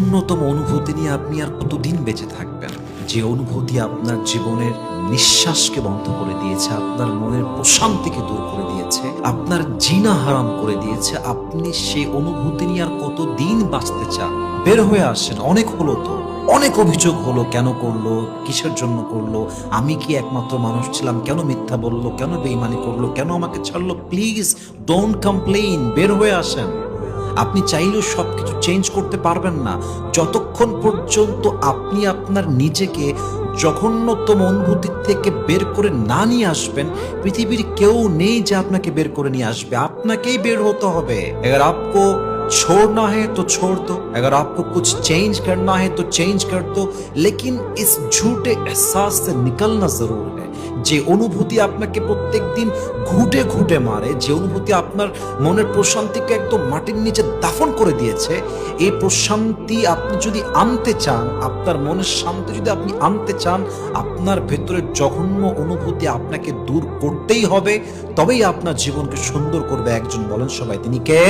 জঘন্যতম অনুভূতি নিয়ে আপনি আর কতদিন বেঁচে থাকবেন? যে অনুভূতি আপনার জীবনের নিঃশ্বাসকে বন্ধ করে দিয়েছে, আপনার মনের প্রশান্তিকে দূর করে দিয়েছে, আপনার জিনা হারাম করে দিয়েছে, আপনি সেই অনুভূতি নিয়ে আর কতদিন বাঁচতে চান? বের হয়ে আসেন, অনেক হলো তো, অনেক অভিযোগ হলো, কেন করল, কিসের জন্য করল, আমি কি একমাত্র মানুষ ছিলাম, কেন মিথ্যা বলল, কেন বেইমানি করল, কেন আমাকে ছাড়লো, প্লিজ ডোন্ট কমপ্লেইন, বের হয়ে আসেন। আপনি চাইলেও সবকিছু চেঞ্জ করতে পারবেন না যতক্ষণ পর্যন্ত আপনি আপনার নিজেকে জঘন্যতম অনুভূতি থেকে বের করে না নিয়ে আসবেন পৃথিবীর কেউ নেই যে আপনাকে বের করে নিয়ে আসবে আপনাকেই বের হতে হবে এবার আপকো छोड़ना है तो छोड़ दो अगर आपको कुछ चेंज करना है तो चेंज कर दो लेकिन इस झूठे एहसास से निकलना जरूर है যে অনুভূতি আপনাকে প্রত্যেক দিন ঘুটে ঘুটে মারে, যে অনুভূতি আপনার মনের প্রশান্তিকে একদম মাটির নিচে দাফন করে দিয়েছে, এই প্রশান্তি আপনি যদি আনতে চান, আপনার মনের শান্তি যদি আপনি আনতে চান, আপনার ভেতরের জঘন্য অনুভূতি আপনাকে দূর করতেই হবে। তবেই আপনার জীবনকে সুন্দর করবে একজন বলেন সবাই। তিনি কে?